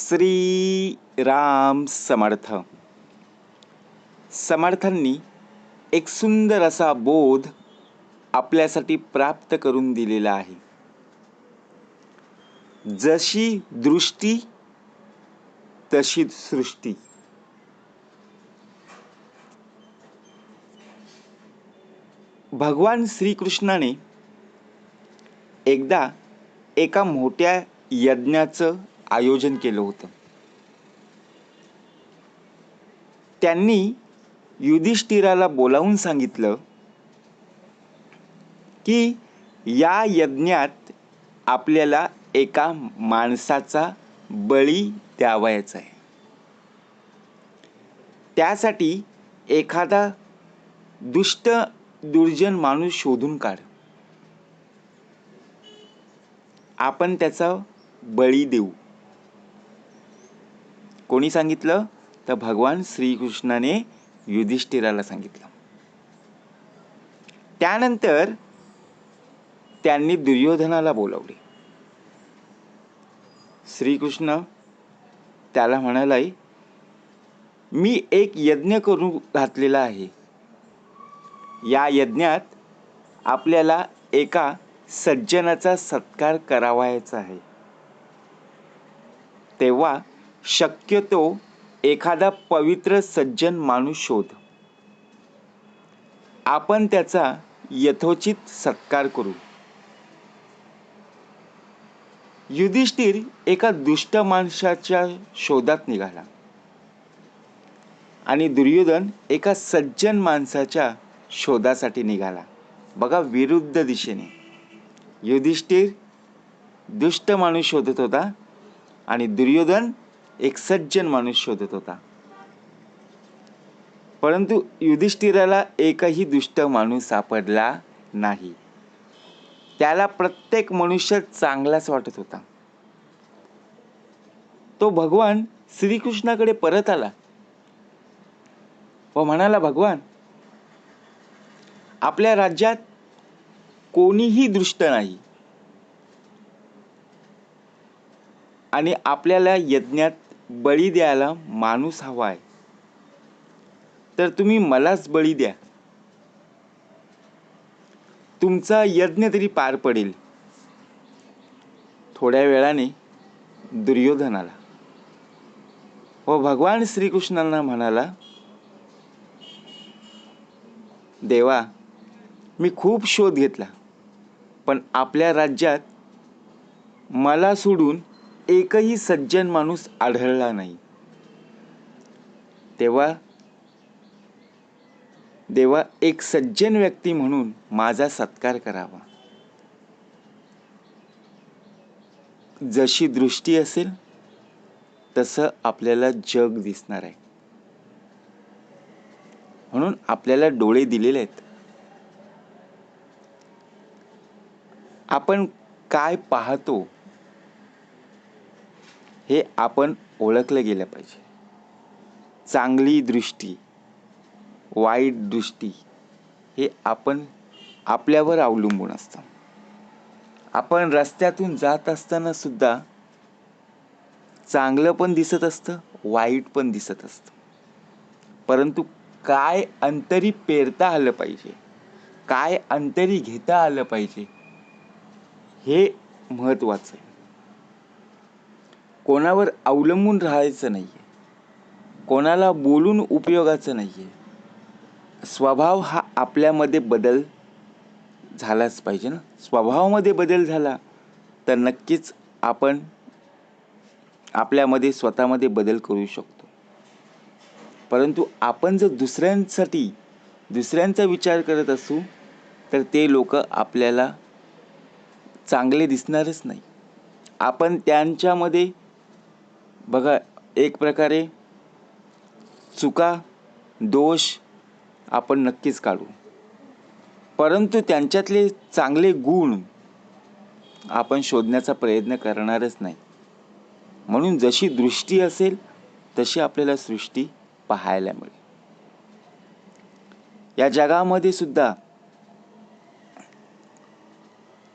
श्री राम समर्थ. समर्थांनी एक सुंदर असा बोध आपल्यासाठी प्राप्त करून दिलेला आहे. जशी दृष्टी तशी सृष्टी. भगवान श्रीकृष्णाने एकदा एका मोठ्या यज्ञाचं आयोजन केलं होतं. त्यांनी युधिष्ठिराला बोलावून सांगितलं की या यज्ञात आपल्याला एका माणसाचा बळी द्यावायचा आहे. त्यासाठी एखादा दुष्ट दुर्जन माणूस शोधून काढ. आपण त्याचा बळी देऊ. कोणी सांगितलं? तर भगवान श्रीकृष्णाने युधिष्ठिराला सांगितलं. त्यानंतर त्यांनी दुर्योधनाला बोलवले. श्रीकृष्ण त्याला म्हणालाय मी एक यज्ञ करून घातलेला आहे. या यज्ञात आपल्याला एका सज्जनाचा सत्कार करावायचा आहे. तेव्हा शक्यतो एखादा पवित्र सज्जन माणूस शोध. आपण त्याचा यथोचित सत्कार करू. युधिष्ठिर एका दुष्ट माणसाच्या शोधात निघाला. आणि दुर्योधन एका सज्जन माणसाच्या शोधासाठी निघाला. बघा विरुद्ध दिशेने. युधिष्ठिर दुष्ट माणूस शोधत होता आणि दुर्योधन एक सज्जन माणूस शोधत होता. परंतु युधिष्ठिराला एकही दुष्ट माणूस सापडला नाही. त्याला प्रत्येक मनुष्य चांगलाच वाटत होता. तो भगवान श्रीकृष्णाकडे परत आला. व म्हणाला भगवान आपल्या राज्यात कोणीही दृष्ट नाही. आणि आपल्याला यज्ञात बळी द्यायला माणूस हवा आहे. तर तुम्ही मलाच बळी द्या. तुमचा यज्ञ तरी पार पडेल. थोड्या वेळाने दुर्योधन आला व भगवान श्रीकृष्णांना म्हणाला देवा मी खूप शोध घेतला पण आपल्या राज्यात मला सोडून एकही सज्जन माणूस आढळला नाही. तेव्हा देवा एक सज्जन व्यक्ती म्हणून माझा सत्कार करावा. जशी दृष्टी असेल तसं आपल्याला जग दिसणार आहे. म्हणून आपल्याला डोळे दिलेले आहेत. आपण काय पाहतो हे आपण ओळखलं गेलं पाहिजे. चांगली दृष्टी वाईट दृष्टी हे आपण आपल्यावर अवलंबून असतं. आपण रस्त्यातून जात असताना सुद्धा चांगलं पण दिसत असतं वाईट पण दिसत असतं. परंतु काय अंतरी पेरता आलं पाहिजे काय अंतरी घेता आलं पाहिजे हे महत्वाचं आहे. कोणावर अवलंबून राहायचं नाही आहे कोणाला बोलून उपयोगाचं नाही आहे स्वभाव हा आपल्यामध्ये बदल झालाच पाहिजे ना. स्वभावामध्ये बदल झाला तर नक्कीच आपण आपल्यामध्ये स्वतःमध्ये बदल करू शकतो. परंतु आपण जर दुसऱ्यांसाठी दुसऱ्यांचा विचार करत असू तर ते लोक आपल्याला चांगले दिसणारच नाही. आपण त्यांच्यामध्ये बघा एक प्रकारे चुका दोष आपण नक्कीच काढू. परंतु त्यांच्यातले चांगले गुण आपण शोधण्याचा प्रयत्न करणारच नाही. म्हणून जशी दृष्टी असेल तशी आपल्याला सृष्टी पाहायला मिळेल. या जगामध्ये सुद्धा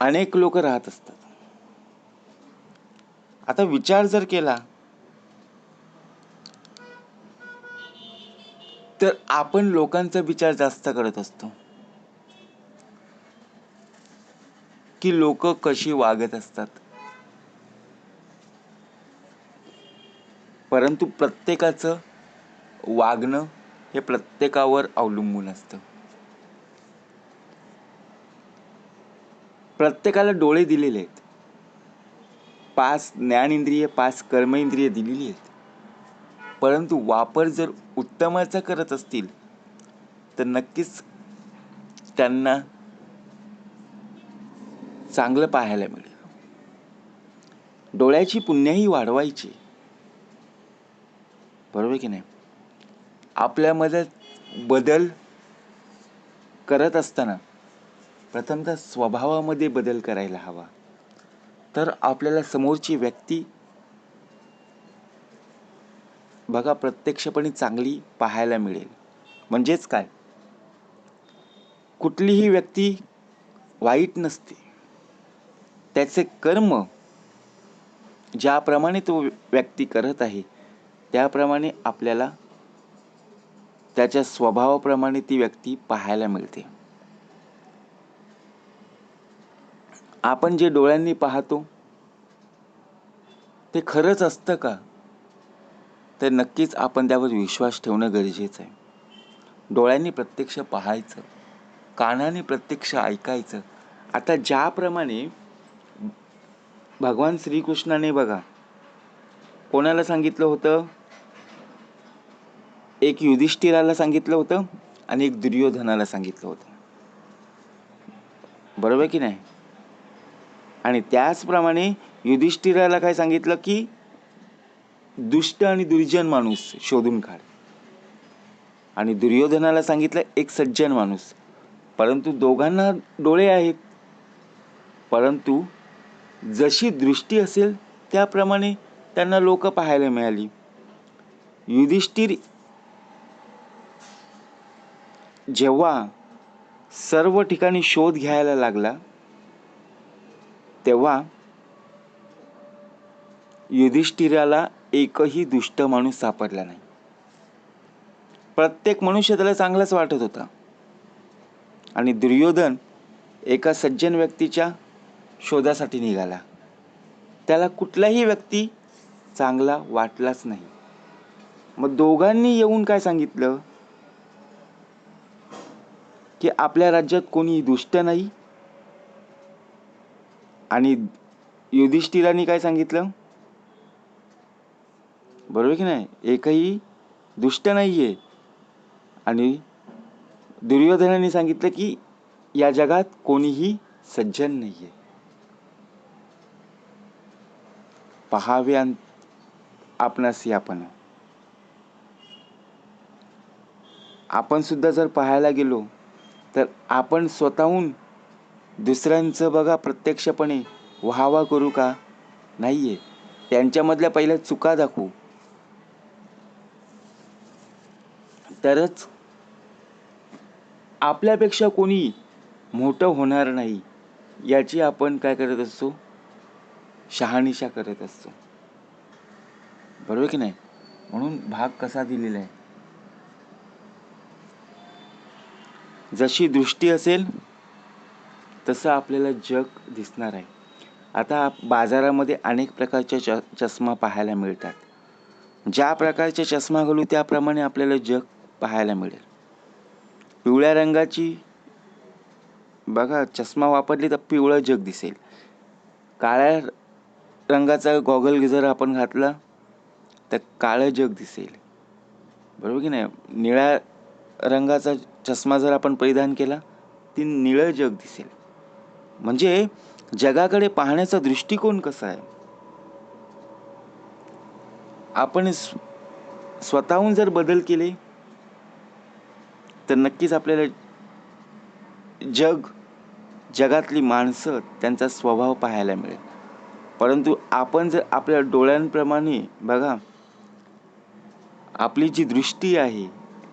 अनेक लोक राहत असतात. आता विचार जर केला तर आपण लोकांचा विचार जास्त करत असतो. की लोक कशी वागत असतात. परंतु प्रत्येकाचं वागणं हे प्रत्येकावर अवलंबून असतं. प्रत्येकाला डोळे दिलेले आहेत. पाच ज्ञानेंद्रिय पाच कर्मेंद्रिय दिलेली आहेत. परंतु वापर जर उत्तमाचा करत असतील तर नक्कीच त्यांना चांगलं पाहायला मिळेल. डोळ्याची पुण्याही वाढवायची. बरोबर की नाही? आपल्यामध्ये बदल करत असताना प्रथमतः स्वभावामध्ये बदल करायला हवा. तर आपल्याला समोरची व्यक्ती बघा प्रत्यक्षपणे चांगली पाहायला मिळेल. म्हणजेच काय? कुठलीही व्यक्ती वाईट नसते. त्याचे कर्म ज्याप्रमाणे तो व्यक्ती करत आहे त्याप्रमाणे आपल्याला त्याच्या स्वभावाप्रमाणे ती व्यक्ती पाहायला मिळते. आपण जे डोळ्यांनी पाहतो ते खरंच असतं का? तर नक्कीच आपण त्यावर विश्वास ठेवणं गरजेचं आहे. डोळ्यांनी प्रत्यक्ष पाहायचं कानाने प्रत्यक्ष ऐकायचं. आता ज्याप्रमाणे भगवान श्रीकृष्णाने बघा कोणाला सांगितलं होतं? एक युधिष्ठिराला सांगितलं होतं आणि एक दुर्योधनाला सांगितलं होतं. बरोबर की नाही? आणि त्याचप्रमाणे युधिष्ठिराला काय सांगितलं की दुष्ट आणि दुर्जन माणूस शोधून काढ. आणि दुर्योधनाला सांगितलं एक सज्जन माणूस. परंतु दोघांना डोळे आहेत. परंतु जशी दृष्टी असेल त्याप्रमाणे त्यांना लोक पाहायला मिळाली. युधिष्ठिर जेव्हा सर्व ठिकाणी शोध घ्यायला लागला तेव्हा युधिष्ठिराला एकही दुष्ट माणूस सापडला नाही. प्रत्येक मनुष्य त्याला चांगलाच वाटत होता. आणि दुर्योधन एका सज्जन व्यक्तीच्या शोधासाठी निघाला. त्याला कुठलाही व्यक्ती चांगला वाटलाच नाही. मग दोघांनी येऊन काय सांगितलं? की आपल्या राज्यात कोणी दुष्ट नाही. आणि युधिष्ठिराने काय सांगितलं? बरोबर की नाही? एकही दुष्ट नाहीये. आणि दुर्योधनाने सांगितलं की या जगात कोणीही सज्जन नाही आहे पहावे आपणास आपण. आपण सुद्धा जर पाहायला गेलो तर आपण स्वतःहून दुसऱ्यांचं बघा प्रत्यक्षपणे व्हावा करू का? नाहीये. त्यांच्यामधल्या पहिल्या चुका दाखवू. तरच आपल्यापेक्षा कोणी मोठं होणार नाही याची आपण काय करत असतो? शहानिशा करत असतो. बरोबर की नाही? म्हणून भाग कसा दिलेला आहे? जशी दृष्टी असेल तसं आपल्याला जग दिसणार आहे. आता बाजारामध्ये अनेक प्रकारच्या च चष्मा पाहायला मिळतात. ज्या प्रकारचे चष्मा घालू त्याप्रमाणे आपल्याला जग पाहायला मिळेल. पिवळ्या रंगाची बघा चष्मा वापरली तर पिवळं जग दिसेल. काळ्या रंगाचा गॉगल जर आपण घातला तर काळं जग दिसेल. बरोबर की नाही? निळ्या रंगाचा चष्मा जर आपण परिधान केला ती निळं जग दिसेल. म्हणजे जगाकडे पाहण्याचा दृष्टिकोन कसा आहे? आपण स्वतःहून जर बदल केले तर नक्कीच आपल्याला जग जगातली माणसं त्यांचा स्वभाव पाहायला मिळेल. परंतु आपण जर आपल्या डोळ्यांप्रमाणे बघा आपली जी दृष्टी आहे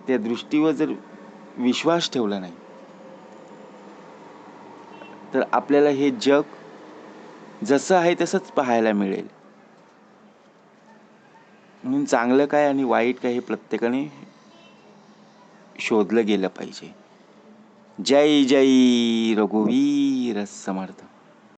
त्या दृष्टीवर जर विश्वास ठेवला नाही तर आपल्याला हे जग जसं आहे तसंच पाहायला मिळेल. म्हणून चांगलं काय आणि वाईट काय हे प्रत्येकाने शोधलं गेलं पाहिजे. जय जय रघुवीर समर्थ.